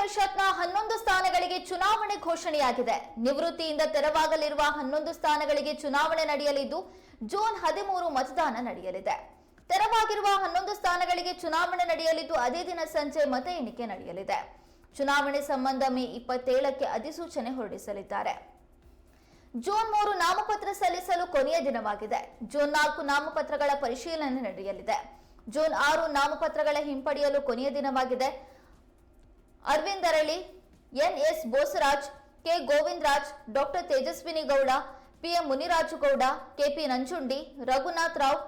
ಪರಿಷತ್ನ ಹನ್ನೊಂದು ಸ್ಥಾನಗಳಿಗೆ ಚುನಾವಣೆ ಘೋಷಣೆಯಾಗಿದೆ. ನಿವೃತ್ತಿಯಿಂದ ತೆರವಾಗಲಿರುವ ಹನ್ನೊಂದು ಸ್ಥಾನಗಳಿಗೆ ಚುನಾವಣೆ ನಡೆಯಲಿದ್ದು, ಜೂನ್ ಹದಿಮೂರು ಮತದಾನ ನಡೆಯಲಿದೆ. ತೆರವಾಗಿರುವ ಹನ್ನೊಂದು ಸ್ಥಾನಗಳಿಗೆ ಚುನಾವಣೆ ನಡೆಯಲಿದ್ದು, ಅದೇ ದಿನ ಸಂಜೆ ಮತ ಎಣಿಕೆ ನಡೆಯಲಿದೆ. ಚುನಾವಣೆ ಸಂಬಂಧ ಮೇ ಇಪ್ಪತ್ತೇಳಕ್ಕೆ ಅಧಿಸೂಚನೆ ಹೊರಡಿಸಲಿದ್ದಾರೆ. ಜೂನ್ ಮೂರು ನಾಮಪತ್ರ ಸಲ್ಲಿಸಲು ಕೊನೆಯ ದಿನವಾಗಿದೆ. ಜೂನ್ ನಾಲ್ಕು ನಾಮಪತ್ರಗಳ ಪರಿಶೀಲನೆ ನಡೆಯಲಿದೆ. ಜೂನ್ ಆರು ನಾಮಪತ್ರಗಳ ಹಿಂಪಡೆಯಲು ಕೊನೆಯ ದಿನವಾಗಿದೆ. Arvind Arali, NS Bosaraj, K Govindaraj, doctor Tejaswini Gowda, PM Muniraju Gowda KP Nanjundi, Raghunath Rao,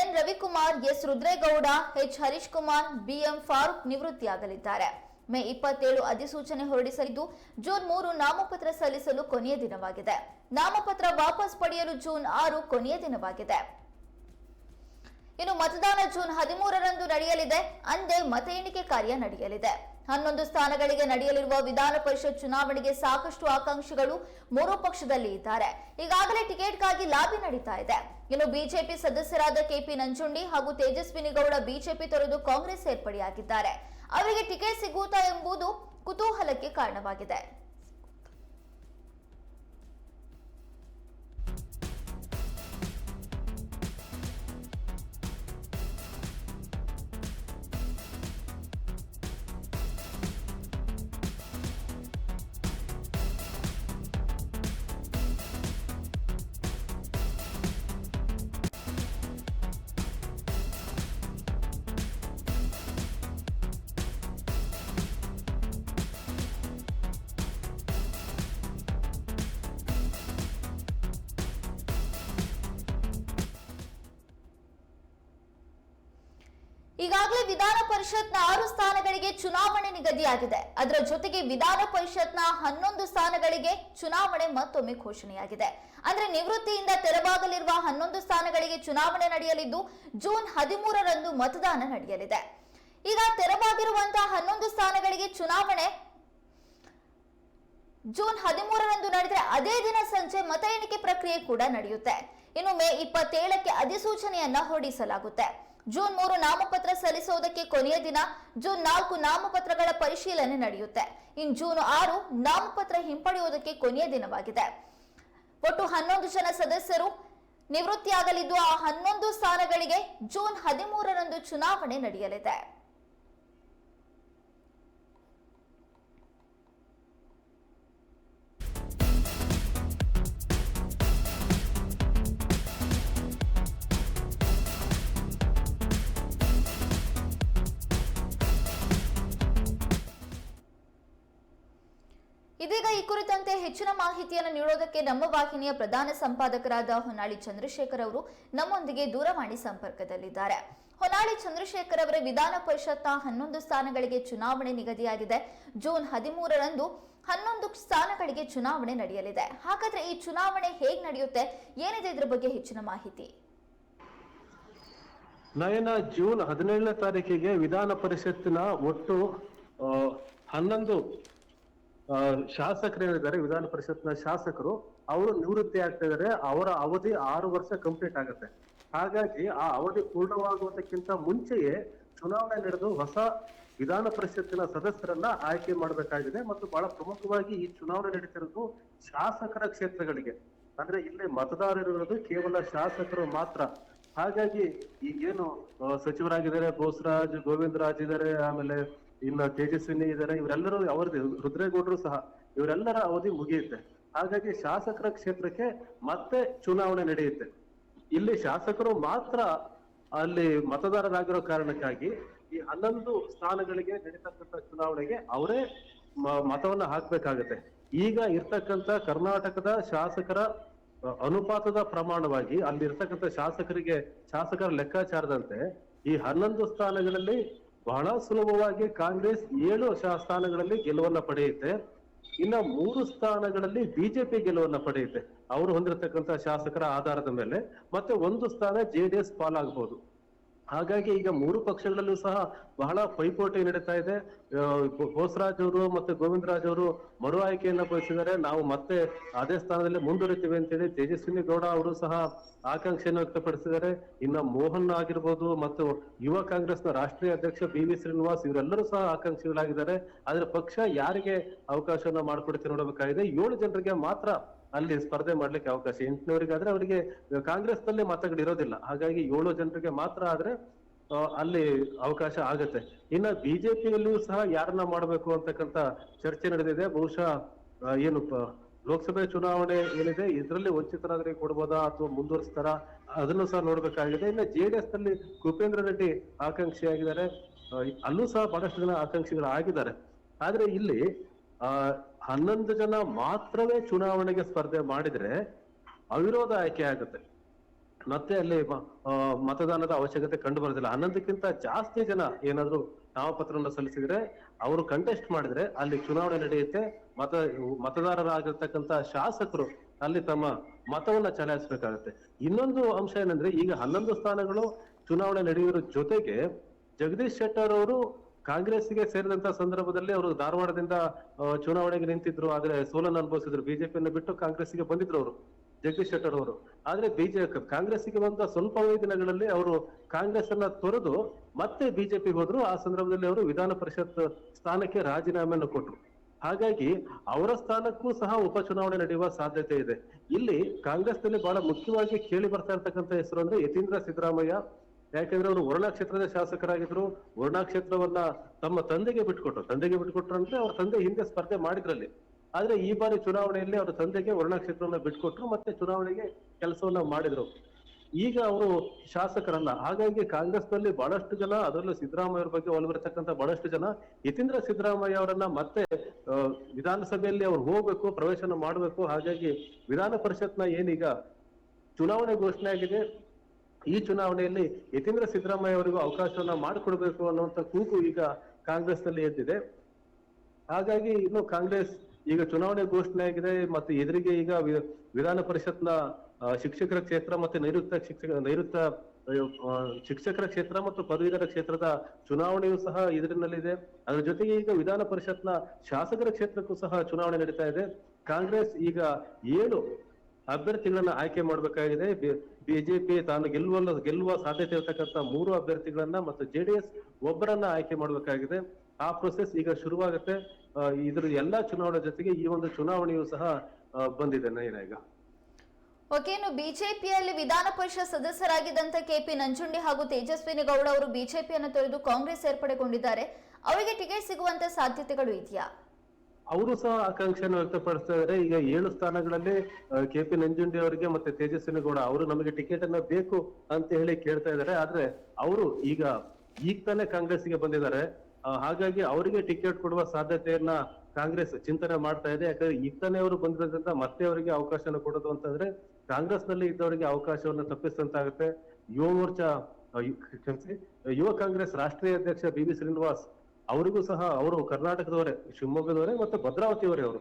N Ravikumar, S Rudregowda, H Harish Kumar BM Farooq ನಿವೃತ್ತಿಯಾಗಲಿದ್ದಾರೆ. May ಇಪ್ಪತ್ತೇಳು ಅಧಿಸೂಚನೆ ಹೊರಡಿಸಲಿದ್ದು, ಜೂನ್ ಮೂರು ನಾಮಪತ್ರ ಸಲ್ಲಿಸಲು ಕೊನೆಯ ದಿನವಾಗಿದೆ. ನಾಮಪತ್ರ ವಾಪಸ್ ಪಡೆಯಲು ಜೂನ್ ಆರು ಕೊನೆಯ ದಿನವಾಗಿದೆ. ಇನ್ನು ಮತದಾನ ಜೂನ್ ಹದಿಮೂರರಂದು ನಡೆಯಲಿದೆ. ಅಂದೇ ಮತ ಎಣಿಕೆ ಕಾರ್ಯ ನಡೆಯಲಿದೆ. ಹನ್ನೊಂದು ಸ್ಥಾನಗಳಿಗೆ ನಡೆಯಲಿರುವ ವಿಧಾನ ಪರಿಷತ್ ಚುನಾವಣೆಗೆ ಸಾಕಷ್ಟು ಆಕಾಂಕ್ಷಿಗಳು ಮೂರು ಪಕ್ಷದಲ್ಲಿ ಇದ್ದಾರೆ. ಈಗಾಗಲೇ ಟಿಕೆಟ್ಗಾಗಿ ಲಾಬಿ ನಡೀತಾ ಇದೆ. ಇನ್ನು ಬಿಜೆಪಿ ಸದಸ್ಯರಾದ ಕೆಪಿ ನಂಜುಂಡಿ ಹಾಗೂ ತೇಜಸ್ವಿನಿ ಗೌಡ ಬಿಜೆಪಿ ತೊರೆದು ಕಾಂಗ್ರೆಸ್ ಸೇರ್ಪಡೆಯಾಗಿದ್ದಾರೆ. ಅವರಿಗೆ ಟಿಕೆಟ್ ಸಿಗುತ್ತಾ ಎಂಬುದು ಕುತೂಹಲಕ್ಕೆ ಕಾರಣವಾಗಿದೆ. ಈಗಾಗಲೇ ವಿಧಾನ ಪರಿಷತ್ನ ಆರು ಸ್ಥಾನಗಳಿಗೆ ಚುನಾವಣೆ ನಿಗದಿಯಾಗಿದೆ. ಅದರ ಜೊತೆಗೆ ವಿಧಾನ ಪರಿಷತ್ನ ಹನ್ನೊಂದು ಸ್ಥಾನಗಳಿಗೆ ಚುನಾವಣೆ ಮತ್ತೊಮ್ಮೆ ಘೋಷಣೆಯಾಗಿದೆ. ಅಂದ್ರೆ ನಿವೃತ್ತಿಯಿಂದ ತೆರವಾಗಲಿರುವ ಹನ್ನೊಂದು ಸ್ಥಾನಗಳಿಗೆ ಚುನಾವಣೆ ನಡೆಯಲಿದ್ದು, ಜೂನ್ ಹದಿಮೂರರಂದು ಮತದಾನ ನಡೆಯಲಿದೆ. ಈಗ ತೆರವಾಗಿರುವಂತಹ ಹನ್ನೊಂದು ಸ್ಥಾನಗಳಿಗೆ ಚುನಾವಣೆ ಜೂನ್ ಹದಿಮೂರರಂದು ನಡೆದರೆ ಅದೇ ದಿನ ಸಂಜೆ ಮತ ಎಣಿಕೆ ಪ್ರಕ್ರಿಯೆ ಕೂಡ ನಡೆಯುತ್ತೆ. ಇನ್ನು ಮೇ ಇಪ್ಪತ್ತೇಳಕ್ಕೆ ಅಧಿಸೂಚನೆಯನ್ನ ಹೊರಡಿಸಲಾಗುತ್ತೆ. ಜೂನ್ ಮೂರು ನಾಮಪತ್ರ ಸಲ್ಲಿಸುವುದಕ್ಕೆ ಕೊನೆಯ ದಿನ ಜೂನ್ ನಾಲ್ಕು ನಾಮಪತ್ರಗಳ ಪರಿಶೀಲನೆ ನಡೆಯುತ್ತೆ. ಇನ್ ಜೂನ್ ಆರು ನಾಮಪತ್ರ ಹಿಂಪಡೆಯುವುದಕ್ಕೆ ಕೊನೆಯ ದಿನವಾಗಿದೆ. ಒಟ್ಟು ಹನ್ನೊಂದು ಜನ ಸದಸ್ಯರು ನಿವೃತ್ತಿಯಾಗಲಿದ್ದು ಆ ಹನ್ನೊಂದು ಸ್ಥಾನಗಳಿಗೆ ಜೂನ್ ಹದಿಮೂರರಂದು ಚುನಾವಣೆ ನಡೆಯಲಿದೆ. ಇದೀಗ ಈ ಕುರಿತಂತೆ ಹೆಚ್ಚಿನ ಮಾಹಿತಿಯನ್ನು ನೀಡೋದಕ್ಕೆ ನಮ್ಮ ವಾಹಿನಿಯ ಪ್ರಧಾನ ಸಂಪಾದಕರಾದ ಹೊನ್ನಾಳಿ ಚಂದ್ರಶೇಖರ್ ಅವರು ನಮ್ಮೊಂದಿಗೆ ದೂರವಾಣಿ ಸಂಪರ್ಕದಲ್ಲಿದ್ದಾರೆ. ಹೊನ್ನಾಳಿ ಚಂದ್ರಶೇಖರ್ ಅವರ ವಿಧಾನ ಪರಿಷತ್ನ ಹನ್ನೊಂದು ಸ್ಥಾನಗಳಿಗೆ ಚುನಾವಣೆ ನಿಗದಿಯಾಗಿದೆ. ಜೂನ್ ಹದಿಮೂರರಂದು ಹನ್ನೊಂದು ಸ್ಥಾನಗಳಿಗೆ ಚುನಾವಣೆ ನಡೆಯಲಿದೆ. ಹಾಗಾದ್ರೆ ಈ ಚುನಾವಣೆ ಹೇಗೆ ನಡೆಯುತ್ತೆ? ಏನಿದೆ ಇದ್ರ ಬಗ್ಗೆ ಹೆಚ್ಚಿನ ಮಾಹಿತಿ. ನಯನ, ಜೂನ್ ಹದಿನೇಳನೇ ತಾರೀಕಿಗೆ ವಿಧಾನ ಪರಿಷತ್ತಿನ ಒಟ್ಟು ಹನ್ನೊಂದು ಆ, ಶಾಸಕರೇನಿದ್ದಾರೆ ವಿಧಾನ ಪರಿಷತ್ನ ಶಾಸಕರು ಅವರು ನಿವೃತ್ತಿ ಆಗ್ತಾ ಇದ್ದಾರೆ ಅವರ ಅವಧಿ ಆರು ವರ್ಷ ಕಂಪ್ಲೀಟ್ ಆಗುತ್ತೆ. ಹಾಗಾಗಿ ಆ ಅವಧಿ ಪೂರ್ಣವಾಗುವುದಕ್ಕಿಂತ ಮುಂಚೆಯೇ ಚುನಾವಣೆ ನಡೆದು ಹೊಸ ವಿಧಾನ ಪರಿಷತ್ತಿನ ಸದಸ್ಯರನ್ನ ಆಯ್ಕೆ ಮಾಡಬೇಕಾಗಿದೆ ಮತ್ತು ಬಹಳ ಪ್ರಮುಖವಾಗಿ ಈ ಚುನಾವಣೆ ನಡೀತಿರೋದು ಶಾಸಕರ ಕ್ಷೇತ್ರಗಳಿಗೆ. ಅಂದ್ರೆ ಇಲ್ಲಿ ಮತದಾರರಿರೋದು ಕೇವಲ ಶಾಸಕರು ಮಾತ್ರ. ಹಾಗಾಗಿ ಈಗೇನು ಸಚಿವರಾಗಿದ್ದಾರೆ ಸಚಿವರಾಗಿದ್ದಾರೆ ಬೋಸರಾಜ್ ಗೋವಿಂದರಾಜ್ ಇದ್ದಾರೆ ಆಮೇಲೆ ಇನ್ನ ತೇಜಸ್ವಿನಿ ಇದ್ದಾರೆ ಇವರೆಲ್ಲರೂ ಅವರದ್ದು, ರುದ್ರೇಗೌಡರು ಸಹ, ಇವರೆಲ್ಲರ ಅವಧಿ ಮುಗಿಯುತ್ತೆ. ಹಾಗಾಗಿ ಶಾಸಕರ ಕ್ಷೇತ್ರಕ್ಕೆ ಮತ್ತೆ ಚುನಾವಣೆ ನಡೆಯುತ್ತೆ. ಇಲ್ಲಿ ಶಾಸಕರು ಮಾತ್ರ ಅಲ್ಲಿ ಮತದಾರರಾಗಿರೋ ಕಾರಣಕ್ಕಾಗಿ ಈ ಹನ್ನೊಂದು ಸ್ಥಾನಗಳಿಗೆ ನಡೀತಕ್ಕಂಥ ಚುನಾವಣೆಗೆ ಅವರೇ ಮತವನ್ನು ಹಾಕ್ಬೇಕಾಗತ್ತೆ. ಈಗ ಇರ್ತಕ್ಕಂಥ ಕರ್ನಾಟಕದ ಶಾಸಕರ ಅನುಪಾತದ ಪ್ರಮಾಣವಾಗಿ ಅಲ್ಲಿ ಇರ್ತಕ್ಕಂಥ ಶಾಸಕರಿಗೆ, ಶಾಸಕರ ಲೆಕ್ಕಾಚಾರದಂತೆ ಈ ಹನ್ನೊಂದು ಸ್ಥಾನಗಳಲ್ಲಿ ಬಹಳ ಸುಲಭವಾಗಿ ಕಾಂಗ್ರೆಸ್ ಏಳು ಸ್ಥಾನಗಳಲ್ಲಿ ಗೆಲುವನ್ನ ಪಡೆಯುತ್ತೆ. ಇನ್ನ ಮೂರು ಸ್ಥಾನಗಳಲ್ಲಿ ಬಿಜೆಪಿ ಗೆಲುವನ್ನ ಪಡೆಯುತ್ತೆ. ಅವರು ಹೊಂದಿರತಕ್ಕಂತ ಶಾಸಕರ ಆಧಾರದ ಮೇಲೆ. ಮತ್ತೆ ಒಂದು ಸ್ಥಾನ ಜೆಡಿಎಸ್ ಪಾಲಾಗಬಹುದು ಹಾಗಾಗಿ ಈಗ ಮೂರು ಪಕ್ಷಗಳಲ್ಲೂ ಸಹ ಬಹಳ ಪೈಪೋಟಿ ನಡೀತಾ ಇದೆ. ಬೋಸರಾಜ್ ಅವರು ಮತ್ತೆ ಗೋವಿಂದರಾಜ್ ಅವರು ಮರು ಆಯ್ಕೆಯನ್ನ ಬಯಸಿದರೆ ನಾವು ಮತ್ತೆ ಅದೇ ಸ್ಥಾನದಲ್ಲಿ ಮುಂದುವರಿತೀವಿ ಅಂತೇಳಿ ತೇಜಸ್ವಿನಿ ಗೌಡ ಅವರು ಸಹ ಆಕಾಂಕ್ಷೆಯನ್ನು ವ್ಯಕ್ತಪಡಿಸಿದ್ದಾರೆ. ಇನ್ನ ಮೋಹನ್ ಆಗಿರ್ಬೋದು ಮತ್ತು ಯುವ ಕಾಂಗ್ರೆಸ್ನ ರಾಷ್ಟ್ರೀಯ ಅಧ್ಯಕ್ಷ ಬಿ ವಿ ಶ್ರೀನಿವಾಸ್ ಇವರೆಲ್ಲರೂ ಸಹ ಆಕಾಂಕ್ಷಿಗಳಾಗಿದ್ದಾರೆ. ಆದ್ರೆ ಪಕ್ಷ ಯಾರಿಗೆ ಅವಕಾಶವನ್ನ ಮಾಡಿಕೊಡುತ್ತೆ ನೋಡಬೇಕಾಗಿದೆ. ಏಳು ಜನರಿಗೆ ಮಾತ್ರ ಅಲ್ಲಿ ಸ್ಪರ್ಧೆ ಮಾಡ್ಲಿಕ್ಕೆ ಅವಕಾಶ. ಎಂಟುನವರಿಗಾದ್ರೆ ಅವರಿಗೆ ಕಾಂಗ್ರೆಸ್ ಮತಗಳು ಇರೋದಿಲ್ಲ. ಹಾಗಾಗಿ ಏಳು ಜನರಿಗೆ ಮಾತ್ರ ಆದ್ರೆ ಅಲ್ಲಿ ಅವಕಾಶ ಆಗತ್ತೆ. ಇನ್ನ ಬಿಜೆಪಿಯಲ್ಲಿಯೂ ಸಹ ಯಾರನ್ನ ಮಾಡಬೇಕು ಅಂತಕ್ಕಂತ ಚರ್ಚೆ ನಡೆದಿದೆ. ಬಹುಶಃ ಏನು ಲೋಕಸಭೆ ಚುನಾವಣೆ ಏನಿದೆ, ಇದರಲ್ಲಿ ವಂಚಿತರಾದ್ರೆ ಕೊಡ್ಬೋದಾ ಅಥವಾ ಮುಂದುವರಿಸ್ತಾರ? ಅದನ್ನು ಸಹ ನೋಡ್ಬೇಕಾಗಿದೆ. ಇನ್ನು ಎಸ್ನಲ್ಲಿ ಕುಪೇಂದ್ರ ರೆಡ್ಡಿ ಆಕಾಂಕ್ಷಿ ಆಗಿದ್ದಾರೆ ಅಲ್ಲೂ ಸಹ ಬಹಳಷ್ಟು ಜನ ಆಕಾಂಕ್ಷಿಗಳಾಗಿದ್ದಾರೆ. ಆದ್ರೆ ಇಲ್ಲಿ ಆ, ಹನ್ನೊಂದು ಜನ ಮಾತ್ರವೇ ಚುನಾವಣೆಗೆ ಸ್ಪರ್ಧೆ ಮಾಡಿದ್ರೆ ಅವಿರೋಧ ಆಯ್ಕೆ ಆಗುತ್ತೆ. ಮತ್ತೆ ಅಲ್ಲಿ ಮತದಾನದ ಅವಶ್ಯಕತೆ ಕಂಡು ಬರೋದಿಲ್ಲ. ಹನ್ನೊಂದಕ್ಕಿಂತ ಜಾಸ್ತಿ ಜನ ಏನಾದ್ರು ನಾಮಪತ್ರವನ್ನು ಸಲ್ಲಿಸಿದ್ರೆ ಅವರು ಕಂಟೆಸ್ಟ್ ಮಾಡಿದ್ರೆ ಅಲ್ಲಿ ಚುನಾವಣೆ ನಡೆಯುತ್ತೆ. ಮತ ಮತದಾರರಾಗಿರ್ತಕ್ಕಂತ ಶಾಸಕರು ಅಲ್ಲಿ ತಮ್ಮ ಮತವನ್ನ ಚಲಾಯಿಸಬೇಕಾಗುತ್ತೆ. ಇನ್ನೊಂದು ಅಂಶ ಏನಂದ್ರೆ ಈಗ ಹನ್ನೊಂದು ಸ್ಥಾನಗಳು ಚುನಾವಣೆ ನಡೆಯುವ ಜೊತೆಗೆ ಜಗದೀಶ್ ಶೆಟ್ಟರ್ ಅವರು ಕಾಂಗ್ರೆಸ್ಗೆ ಸೇರಿದಂತ ಸಂದರ್ಭದಲ್ಲಿ ಅವರು ಧಾರವಾಡದಿಂದ ಚುನಾವಣೆಗೆ ನಿಂತಿದ್ರು. ಆದ್ರೆ ಸೋಲನ್ನು ಅನುಭವಿಸಿದ್ರು. ಬಿಜೆಪಿಯನ್ನು ಬಿಟ್ಟು ಕಾಂಗ್ರೆಸ್ಗೆ ಬಂದಿದ್ರು ಅವರು, ಜಗದೀಶ್ ಶೆಟ್ಟರ್ ಅವರು. ಆದ್ರೆ ಬಿಜೆಪಿ ಕಾಂಗ್ರೆಸ್ಗೆ ಬಂದ ಸ್ವಲ್ಪವೇ ದಿನಗಳಲ್ಲಿ ಅವರು ಕಾಂಗ್ರೆಸ್ ಅನ್ನ ತೊರೆದು ಮತ್ತೆ ಬಿಜೆಪಿಗೆ ಹೋದ್ರು. ಆ ಸಂದರ್ಭದಲ್ಲಿ ಅವರು ವಿಧಾನ ಪರಿಷತ್ ಸ್ಥಾನಕ್ಕೆ ರಾಜೀನಾಮೆಯನ್ನು ಕೊಟ್ಟರು ಹಾಗಾಗಿ ಅವರ ಸ್ಥಾನಕ್ಕೂ ಸಹ ಉಪಚುನಾವಣೆ ನಡೆಯುವ ಸಾಧ್ಯತೆ ಇದೆ. ಇಲ್ಲಿ ಕಾಂಗ್ರೆಸ್ನಲ್ಲಿ ಬಹಳ ಮುಖ್ಯವಾಗಿ ಕೇಳಿ ಬರ್ತಾ ಇರ್ತಕ್ಕಂಥ ಹೆಸರು ಅಂದ್ರೆ ಯತೀಂದ್ರ ಸಿದ್ದರಾಮಯ್ಯ ಯಾಕಂದ್ರೆ ಅವರು ವರುಣಾ ಕ್ಷೇತ್ರದ ಶಾಸಕರಾಗಿದ್ರು. ವರುಣಾ ಕ್ಷೇತ್ರವನ್ನ ತಮ್ಮ ತಂದೆಗೆ ಬಿಟ್ಕೊಟ್ರು. ತಂದೆಗೆ ಬಿಟ್ಕೊಟ್ರು ಅಂದ್ರೆ ಅವ್ರ ತಂದೆ ಹಿಂದೆ ಸ್ಪರ್ಧೆ ಮಾಡಿದ್ರಲ್ಲಿ. ಆದ್ರೆ ಈ ಬಾರಿ ಚುನಾವಣೆಯಲ್ಲಿ ಅವ್ರ ತಂದೆಗೆ ವರುಣಾ ಕ್ಷೇತ್ರವನ್ನ ಬಿಟ್ಕೊಟ್ರು, ಮತ್ತೆ ಚುನಾವಣೆಗೆ ಕೆಲಸವನ್ನ ಮಾಡಿದ್ರು. ಈಗ ಅವರು ಶಾಸಕರಲ್ಲ. ಹಾಗಾಗಿ ಕಾಂಗ್ರೆಸ್ನಲ್ಲಿ ಬಹಳಷ್ಟು ಜನ, ಅದರಲ್ಲೂ ಸಿದ್ದರಾಮಯ್ಯ ಬಗ್ಗೆ ಒಲವಿರತಕ್ಕಂತ ಬಹಳಷ್ಟು ಜನ, ಯತೀಂದ್ರ ಸಿದ್ದರಾಮಯ್ಯ ಅವರನ್ನ ಮತ್ತೆ ವಿಧಾನಸಭೆಯಲ್ಲಿ ಅವ್ರು ಹೋಗ್ಬೇಕು, ಪ್ರವೇಶನ ಮಾಡಬೇಕು. ಹಾಗಾಗಿ ವಿಧಾನ ಪರಿಷತ್ನ ಏನೀಗ ಚುನಾವಣೆ ಘೋಷಣೆ ಆಗಿದೆ. ಈ ಚುನಾವಣೆಯಲ್ಲಿ ಯತೀಂದ್ರ ಸಿದ್ದರಾಮಯ್ಯ ಅವರಿಗೂ ಅವಕಾಶವನ್ನ ಮಾಡಿಕೊಡ್ಬೇಕು ಅನ್ನುವಂತ ಕೂಗು ಈಗ ಕಾಂಗ್ರೆಸ್ನಲ್ಲಿ ಎದ್ದಿದೆ. ಹಾಗಾಗಿ ಇನ್ನು ಕಾಂಗ್ರೆಸ್ ಈಗ ಚುನಾವಣೆ ಘೋಷಣೆ ಆಗಿದೆ ಮತ್ತೆ ಎದುರಿಗೆ ಈಗ ವಿಧಾನ ಪರಿಷತ್ನ ಶಿಕ್ಷಕರ ಕ್ಷೇತ್ರ ಮತ್ತೆ ನೈಋತ್ಯ ಶಿಕ್ಷಕ, ನೈಋತ್ಯ ಶಿಕ್ಷಕರ ಕ್ಷೇತ್ರ ಮತ್ತು ಪದವೀಧರ ಕ್ಷೇತ್ರದ ಚುನಾವಣೆಯೂ ಸಹ ಎದುರಿನಲ್ಲಿದೆ. ಅದರ ಜೊತೆಗೆ ಈಗ ವಿಧಾನ ಪರಿಷತ್ನ ಶಾಸಕರ ಕ್ಷೇತ್ರಕ್ಕೂ ಸಹ ಚುನಾವಣೆ ನಡೀತಾ ಇದೆ. ಕಾಂಗ್ರೆಸ್ ಈಗ ಏಳು ಅಭ್ಯರ್ಥಿಗಳನ್ನ ಆಯ್ಕೆ ಮಾಡಬೇಕಾಗಿದೆ. ಬಿಜೆಪಿ ತಾನು ಗೆಲ್ಲುವ ಗೆಲ್ಲುವ ಸಾಧ್ಯತೆ ಇರತಕ್ಕಂತ ಮೂರು ಅಭ್ಯರ್ಥಿಗಳನ್ನ ಮತ್ತು ಜೆಡಿಎಸ್ ಒಬ್ಬರನ್ನ ಆಯ್ಕೆ ಮಾಡಬೇಕಾಗಿದೆ. ಆ ಪ್ರೊಸೆಸ್ ಈಗ ಶುರುವಾಗುತ್ತೆ. ಇದರ ಎಲ್ಲಾ ಚುನಾವಣೆ ಜೊತೆಗೆ ಈ ಒಂದು ಚುನಾವಣೆಯೂ ಸಹ ಬಂದಿದೆ ನೈನ ಈಗ. ಇನ್ನು ಬಿಜೆಪಿಯಲ್ಲಿ ವಿಧಾನ ಪರಿಷತ್ ಸದಸ್ಯರಾಗಿದ್ದಂತ ಕೆಪಿ ನಂಜುಂಡಿ ಹಾಗೂ ತೇಜಸ್ವಿನಿ ಗೌಡ ಅವರು ಬಿಜೆಪಿಯನ್ನು ತೊರೆದು ಕಾಂಗ್ರೆಸ್ ಸೇರ್ಪಡೆಗೊಂಡಿದ್ದಾರೆ ಅವರಿಗೆ ಟಿಕೆಟ್ ಸಿಗುವಂತ ಸಾಧ್ಯತೆಗಳು ಇದೆಯಾ? ಅವರು ಸಹ ಆಕಾಂಕ್ಷೆಯನ್ನು ವ್ಯಕ್ತಪಡಿಸ್ತಾ ಇದ್ದಾರೆ. ಈಗ ಏಳು ಸ್ಥಾನಗಳಲ್ಲಿ ಕೆ ಪಿ ನಂಜುಂಡಿ ಅವರಿಗೆ ಮತ್ತೆ ತೇಜಸ್ವಿನಿ ಗೌಡ ಅವರು ನಮಗೆ ಟಿಕೆಟ್ ಅನ್ನ ಬೇಕು ಅಂತ ಹೇಳಿ ಕೇಳ್ತಾ ಇದ್ದಾರೆ. ಆದ್ರೆ ಅವರು ಈಗ ಈಗ ತಾನೇ ಕಾಂಗ್ರೆಸ್ಗೆ ಬಂದಿದ್ದಾರೆ. ಹಾಗಾಗಿ ಅವರಿಗೆ ಟಿಕೆಟ್ ಕೊಡುವ ಸಾಧ್ಯತೆಯನ್ನ ಕಾಂಗ್ರೆಸ್ ಚಿಂತನೆ ಮಾಡ್ತಾ ಇದೆ. ಯಾಕಂದ್ರೆ ಈಗ ತಾನೇ ಅವರು ಬಂದಿರೋದ್ರಿಂದ ಮತ್ತೆ ಅವರಿಗೆ ಅವಕಾಶನ ಕೊಡೋದು ಅಂತಂದ್ರೆ ಕಾಂಗ್ರೆಸ್ನಲ್ಲಿ ಇದ್ದವರಿಗೆ ಅವಕಾಶವನ್ನು ತಪ್ಪಿಸಿದಂತಾಗುತ್ತೆ. ಯುವ ಮೋರ್ಚಾ ಕ್ಷಮಿಸಿ, ಯುವ ಕಾಂಗ್ರೆಸ್ ರಾಷ್ಟ್ರೀಯ ಅಧ್ಯಕ್ಷ ಬಿ ವಿ ಶ್ರೀನಿವಾಸ್ ಅವರಿಗೂ ಸಹ ಅವರು ಕರ್ನಾಟಕದವರೇ, ಶಿವಮೊಗ್ಗದವರೇ ಮತ್ತು ಭದ್ರಾವತಿಯವರೇ ಅವರು.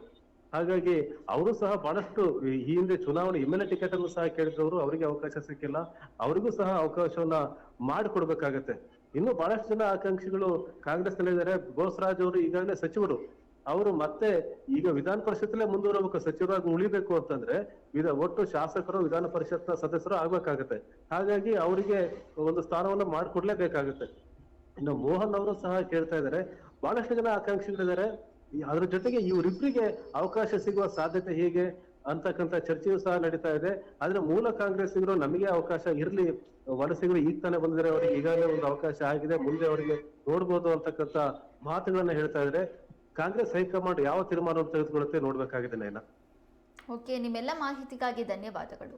ಹಾಗಾಗಿ ಅವರು ಸಹ ಬಹಳಷ್ಟು ಈ ಹಿಂದೆ ಚುನಾವಣೆ ಎಂ ಟಿಕೆಟ್ ಅನ್ನು ಸಹ ಕೇಳಿದವರು ಅವರಿಗೆ ಅವಕಾಶ ಸಿಕ್ಕಿಲ್ಲ. ಅವರಿಗೂ ಸಹ ಅವಕಾಶವನ್ನ ಮಾಡಿಕೊಡ್ಬೇಕಾಗತ್ತೆ. ಇನ್ನು ಬಹಳಷ್ಟು ಜನ ಆಕಾಂಕ್ಷಿಗಳು ಕಾಂಗ್ರೆಸ್ ನಲ್ಲಿದ್ದಾರೆ ಬೋಸರಾಜ್ ಅವರು ಈಗಾಗಲೇ ಸಚಿವರು. ಅವರು ಮತ್ತೆ ಈಗ ವಿಧಾನ ಪರಿಷತ್ತಲ್ಲೇ ಮುಂದುವರಬೇಕು, ಸಚಿವರಾಗಿ ಉಳಿಬೇಕು ಅಂತಂದ್ರೆ ವಿಧ ಒಟ್ಟು ಶಾಸಕರು, ವಿಧಾನ ಪರಿಷತ್ನ ಸದಸ್ಯರು ಆಗ್ಬೇಕಾಗತ್ತೆ. ಹಾಗಾಗಿ ಅವರಿಗೆ ಒಂದು ಸ್ಥಾನವನ್ನು ಮಾಡಿಕೊಡ್ಲೇಬೇಕಾಗತ್ತೆ. ಇನ್ನು ಮೋಹನ್ ಅವರು ಸಹ ಕೇಳ್ತಾ ಇದ್ದಾರೆ. ಬಹಳಷ್ಟು ಜನ ಆಕಾಂಕ್ಷಿಗಳಿದ್ದಾರೆ. ಅದ್ರ ಜೊತೆಗೆ ಇವರಿಬ್ಬರಿಗೆ ಅವಕಾಶ ಸಿಗುವ ಸಾಧ್ಯತೆ ಹೇಗೆ ಅಂತಕ್ಕಂಥ ಚರ್ಚೆಯೂ ಸಹ ನಡೀತಾ ಇದೆ. ಆದ್ರೆ ಮೂಲ ಕಾಂಗ್ರೆಸ್ಸಿಗರು ನಮಗೆ ಅವಕಾಶ ಇರ್ಲಿ, ವಲಸಿಗರು ಈಗ ತಾನೇ ಬಂದಿದ್ರೆ ಅವರಿಗೆ ಈಗಾಗಲೇ ಒಂದು ಅವಕಾಶ ಆಗಿದೆ, ಮುಂದೆ ಅವರಿಗೆ ನೋಡ್ಬೋದು ಅಂತಕ್ಕಂಥ ಮಾತುಗಳನ್ನ ಹೇಳ್ತಾ ಇದ್ದಾರೆ. ಕಾಂಗ್ರೆಸ್ ಹೈಕಮಾಂಡ್ ಯಾವ ತೀರ್ಮಾನವನ್ನು ತೆಗೆದುಕೊಳ್ಳುತ್ತೆ ನೋಡ್ಬೇಕಾಗಿದೆ ನಯನ ಓಕೆ, ನಿಮ್ಮೆಲ್ಲ ಮಾಹಿತಿಗಾಗಿ ಧನ್ಯವಾದಗಳು.